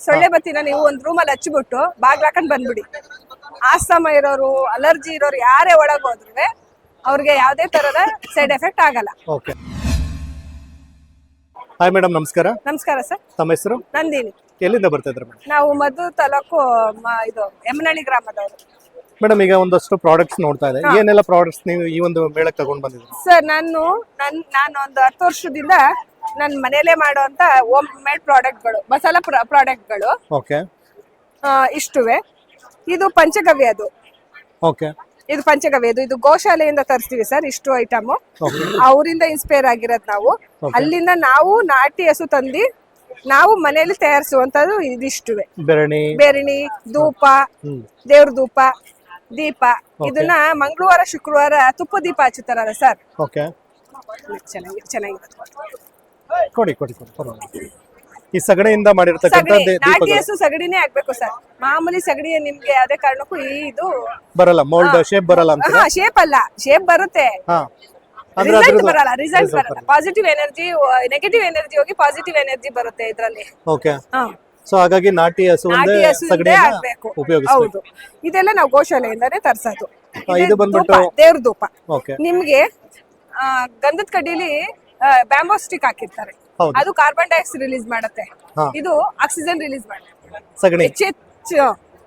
ಸೊಳ್ಳೆ ಬತ್ತಿನ ನೀವು ಒಂದ್ ರೂಮಲ್ಲಿ ಹಚ್ಚಿಬಿಟ್ಟು ಬಾಗ್ಲ ಹಾಕೊಂಡ್ ಬಂದ್ಬಿಡಿ. ಆಸ್ತಮ ಇರೋರು ಅಲರ್ಜಿ ಇರೋರು ಯಾರೇ ಒಳಗ್ ಹೋದ್ರು ಅವ್ರಿಗೆ ಯಾವ್ದೇ ತರದ ಸೈಡ್ ಎಫೆಕ್ಟ್ ಆಗಲ್ಲ. ಓಕೆ ಹಾಯ್ ಮೇಡಮ್ ನಮಸ್ಕಾರ. ನಮಸ್ಕಾರ ಸರ್ ತಮ್ಮ ಹೆಸರು? ನಂದಿನಿ. ಎಲ್ಲಿಂದ ಬರ್ತಾ ಇದ್ರು ಮೇಡಮ್ ನಾವು ಮಧು ತಾಲೂಕು ಮ- ಇದು ಯಮನಹಳ್ಳಿ ಗ್ರಾಮದವರು. ಮೇಡಮ್ ಈಗ ಒಂದಷ್ಟು ಪ್ರಾಡಕ್ಟ್ಸ್ ನೋಡ್ತಾ ಇದೆ ಏನೆಲ್ಲ ಪ್ರಾಡಕ್ಟ್ಸ್ ನೀವು ಈ ಒಂದು ಮೇಳಕ್ಕೆ ತಗೊಂಡ್ ಬಂದಿದ್ರಿ ಸರ್ ನಾನು ನನ್ ನಾನು ಒಂದು ಹತ್ತು ವರ್ಷದಿಂದ ನನ್ನ ಮನೆಯಲ್ಲೇ ಮಾಡುವಂತ ಹೋಮ್ ಮೇಡ್ ಪ್ರಾಡಕ್ಟ್ಗಳು ಮಸಾಲಾ ಪ್ರಾಡಕ್ಟ್ಗಳು ಓಕೆ. ಇಷ್ಟುವೆ. ಇದು ಪಂಚಗವ್ಯ ಅದು. ಓಕೆ. ಇದು ಪಂಚಗವ್ಯ ಇದು ಇದು ಗೋಶಾಲೆಯಿಂದ ತರಿಸ್ತೀವಿ ಸರ್ ಇಷ್ಟು ಐಟಮ್ ಅವರಿಂದ ಇನ್ಸ್ಪೈರ್ ಆಗಿರೋದು ನಾವು. ಅಲ್ಲಿಂದ ನಾವು ನಾಟಿ ಹಸು ತಂದಿ ನಾವು ಮನೆಯಲ್ಲಿ ತಯಾರಿಸುವಂತದ್ದು ಇದಿಷ್ಟುವೆ. ಬೆರಣಿ. ಬೇರಿಣಿ ಧೂಪ ದೇವ್ರ ಧೂಪ ದೀಪ. ಇದನ್ನ ಮಂಗಳವಾರ ಶುಕ್ರವಾರ ತುಪ್ಪ ದೀಪ ಹಚ್ಚುತ್ತಾರಲ್ಲ ಸರ್. ಓಕೆ. ಚೆನ್ನಾಗಿ ಚೆನ್ನಾಗಿದೆ ಕೊಡಿ ಕೊಡಿ ಕೊಡಿ ಪರವಾಗಿಲ್ಲ. ಈ ಸಗಣಿಯಿಂದ ಮಾಡಿರ್ತಕ್ಕಂಥ ಸಗಣಿ ದೇ- ನಾಟಿ ದೀಪಗಳು. ಹಸು ಸಗಣಿನೇ ಆಗ್ಬೇಕು ಸರ್. ಮಾಮೂಲಿ ಸಗಣಿ ನಿಮ್ಗೆ ಅದೇ ಕಾರಣಕ್ಕೂ ಈ ಇದು ಬರಲ್ಲ ಮೌಲ್ಡ್ ಶೇಪ್ ಬರಲ್ಲ ಅಂತ ಹಾ ಶೇಪ್ ಅಲ್ಲ. ಶೇಪ್ ಬರುತ್ತೆ. ಹಾ. ಅಂದ್ರೆ ರಿಸಲ್ಟ್ ಅದ್ರದ್ದು ಬರಲ್ಲ ರಿಸಲ್ಟ್ ಬರಲ್ಲ. ಪಾಸಿಟಿವ್ ಎನರ್ಜಿ ನೆಗೆಟಿವ್ ಎನರ್ಜಿ ಹೋಗಿ ಪಾಸಿಟಿವ್ ಎನರ್ಜಿ ಬರುತ್ತೆ ಇದ್ರಲ್ಲಿ. ಓಕೆ ಹಾ. ಸೊ ಹಾಗಾಗಿ ನಾಟಿ ಹಸು ಒಂದೇ ನಾಟಿ ಹಸುವಿಂದೇ ಸಗಣಿಯನ್ನ ಆಗ್ಬೇಕು. ಉಪಯೋಗಿಸ್ಬೇಕು. ಹೌದು. ಇದೆಲ್ಲ ನಾವು ಗೋಶಾಲೆಯಿಂದಾನೇ ತರ್ಸೋದು. ಇದು ಬಂದ್ಬಿಟ್ಟು ದೇವ್ರ ಧೂಪ. ಓಕೆ ನಿಮ್ಗೆ ಆ, ಗಂಧದ ಕಡ್ಡಿಲಿ ಬ್ಯಾಂಬೋ ಸ್ಟಿಕ್ ಹಾಕಿರ್ತಾರೆ. ಅದು ಕಾರ್ಬನ್ ಡೈಆಕ್ಸೈಡ್ ರಿಲೀಸ್ ಮಾಡುತ್ತೆ. ಇದು ಆಕ್ಸಿಜನ್ ರಿಲೀಸ್ ಮಾಡುತ್ತೆ. ಹೆಚ್ಚೆಚ್ಚು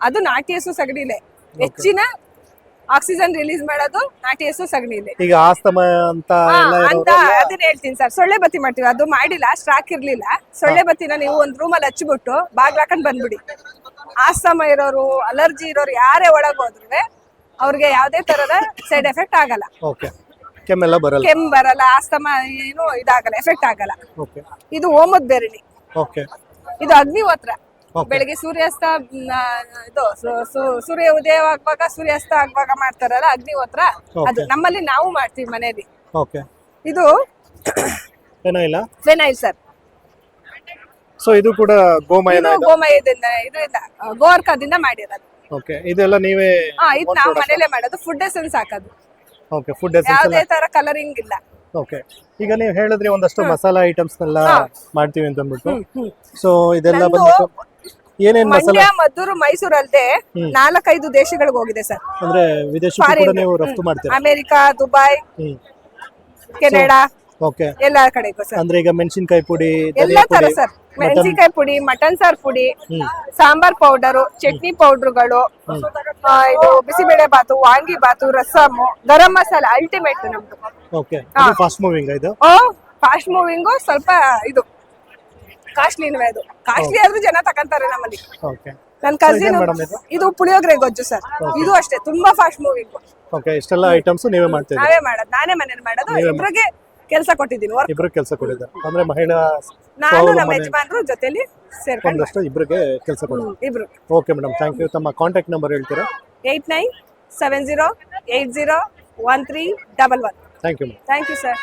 ಅದು ನಾಟಿ ಹಸು ಸಗಣಿಲೆ ಹೆಚ್ಚಿನ ಆಕ್ಸಿಜನ್ ರಿಲೀಸ್ ಮಾಡೋದು ನಾಟಿ ಹಸು ಸಗಣಿಲೆ. ಈಗ ಆಸ್ತಮ ಅಂತ ಅಂತ ಅದನ್ನ ಹೇಳ್ತೀನಿ ಸರ್ ಸೊಳ್ಳೆ ಬತ್ತಿ ಮಾಡ್ತೀವಿ. ಅದು ಮಾಡಿಲ್ಲ ಸ್ಟ್ರಾಕ್ ಇರ್ಲಿಲ್ಲ. ಸೊಳ್ಳೆ ಬತ್ತಿನ ನೀವು ಒಂದ್ ರೂಮಲ್ಲಿ ಹಚ್ಚಿಬಿಟ್ಟು ಬಾಗ್ಲ ಹಾಕೊಂಡ್ ಬಂದ್ಬಿಡಿ. ಆಸ್ತಮ ಇರೋರು ಅಲರ್ಜಿ ಇರೋರು ಯಾರೇ ಒಳಗ್ ಹೋದ್ರು ಅವ್ರಿಗೆ ಯಾವ್ದೇ ತರದ ಸೈಡ್ ಎಫೆಕ್ಟ್ ಆಗಲ್ಲ. ಕೆಮ್ಮೆಲ್ಲ ಬರಲ್ಲ? ಕೆಮ್ಮು ಬರಲ್ಲ ಆಸ್ತಮ ಏನು ಇದಾಗಲ್ಲ ಎಫೆಕ್ಟ್ ಆಗಲ್ಲ. ಓಕೆ. ಇದು ಓಮದ್ ಬೆರಣಿ ಓಕೆ. ಇದು ಅಗ್ನಿಹೋತ್ರ Okay. ಬೆಳಿಗ್ಗೆ ಸೂರ್ಯಾಸ್ತ ಮ್, ಆ, ಇದು ಸು- ಸು- ಸೂರ್ಯ ಉದಯ ಆಗುವಾಗ ಸೂರ್ಯಾಸ್ತ ಆಗುವಾಗ ಮಾಡ್ತಾರಲ್ಲ ಅಗ್ನಿಹೋತ್ರ ಅದು ನಮ್ಮಲ್ಲಿ ನಾವು ಮಾಡ್ತೀವಿ ಮನೆಯಲ್ಲಿ ಓಕೆ. ಇದು ಏನೋ ಇಲ್ಲ? ಫೆನೈಲ್ ಸರ್ ಸೊ ಇದು ಕೂಡ ಗೋಮಯನ ಇದು ಗೋಮಯದಿಂದ ಇದರಿಂದ ಗೋರ್ಕದಿಂದ ಮಾಡಿರೋದು. ಓಕೆ. ಇದೆಲ್ಲ ನೀವೇ ಹಾ ಇದು ನಾವು ಮನೇಲೆ ಮಾಡೋದು ಫುಡ್ ಎಸೆನ್ಸ್ ಹಾಕೋದು. ಓಕೆ ಫುಡ್ ಯಾವುದೇ ತರ ಕಲರಿಂಗ್ ಇಲ್ಲ. ಓಕೆ ಈಗ ನೀವು ಹೇಳಿದ್ರಿ ಒಂದಷ್ಟು ಮಸಾಲಾ ಐಟಮ್ಸ್ ಎಲ್ಲ ಮಾಡ್ತೀವಿ ಅಂತ ಅಂದ್ಬಿಟ್ಟು ಸೊ ಇದೆಲ್ಲ ಬಂದು ಬಂದ್ಬಿಟ್ಟು ಏನೇನ್ ಮಸಾಲ ಮಂಡ್ಯ ಮದ್ದೂರು ಮೈಸೂರು ಅಲ್ಲದೆ ನಾಲ್ಕೈದು ದೇಶಗಳಿಗೆ ಹೋಗಿದೆ ಸರ್. ಅಂದ್ರೆ ವಿದೇಶಕ್ಕೂ ಕೂಡ Foreign. ನೀವು ರಫ್ತು ಮಾಡ್ತೀರಾ? America Dubai hmm. Canada okay ಎಲ್ಲ ಕಡೆಗೂ ಸರ್. ಅಂದ್ರೆ ಈಗ ಮೆಣಸಿನಕಾಯಿ ಪುಡಿ ಎಲ್ಲ ಧನಿಯಾ ತರ ಪುಡಿ ಸರ್. ಮೆಣಸಿನಕಾಯಿ ಪುಡಿ ಮಟನ್ ಸಾರ್ ಪುಡಿ ಸಾಂಬಾರ್ ಪೌಡರ್ ಚಟ್ನಿ ಪೌಡರ್ಗಳು ಇದು ಬಿಸಿಬೇಳೆ ಬಾತು ವಾಂಗಿ ಬಾತು ರಸಮ್ ಗರಂ ಮಸಾಲ ಅಲ್ಟಿಮೇಟ್ ನಮ್ದು. ಓಕೆ ಇದು ಫಾಸ್ಟ್ ಮೂವಿಂಗ್ ಇದು? ಫಾಸ್ಟ್ ಮೂವಿಂಗು ಸ್ವಲ್ಪ ಇದು ಕಾಸ್ಟ್ಲಿನವೇ ಅದು. ಕಾಸ್ಟ್ಲಿ ಆದ್ರೂ ಜನ ತಕಂತಾರೆ ನಮ್ಮಲ್ಲಿ. ಓಕೆ ನನ್ನ ಕಸಿನ್ madam ಇದು? ಇದು ಪುಳಿಯೋಗರೆ ಗೊಜ್ಜು ಸರ್ ಇದು ಅಷ್ಟೇ ತುಂಬಾ ಫಾಸ್ಟ್ ಮೂವಿಂಗ್ ಓಕೆ ಇಷ್ಟೆಲ್ಲ ಐಟಮ್ಸ್ ನೀವೇ ಮಾಡ್ತೀರಿ ನಾವೇ ಮಾಡೋದು ನಾನೇ ಮನೇಲಿ ಮಾಡೋದು ಇಬ್ರಿಗೆ ಕೆಲಸ ಕೊಟ್ಟಿದ್ದೀನಿ ವರ್ಕ್ ಇಬ್ರು ಕೆಲಸ ಕೊಡಿದ್ದಾರೆ ಅಂದ್ರೆ ಮಹಿಳಾ ನಾನು ನಮ್ಮ ಯಜಮಾನ್ರು ಜೊತೆಲಿ ಸೇರ್ಕೊಂಡು ಒಂದಷ್ಟು ಇಬ್ಬರಿಗೆ ಕೆಲಸ ಕೊಡಿ. ಇಬ್ರು. ಓಕೆ ಮೇಡಮ್ ಥ್ಯಾಂಕ್ ಯು ತಮ್ಮ ಕಾಂಟ್ಯಾಕ್ಟ್ ನಂಬರ್ ಹೇಳ್ತೀರಾ? Eight nine seven zero eight zero one three double one. Thank you madam thank you sir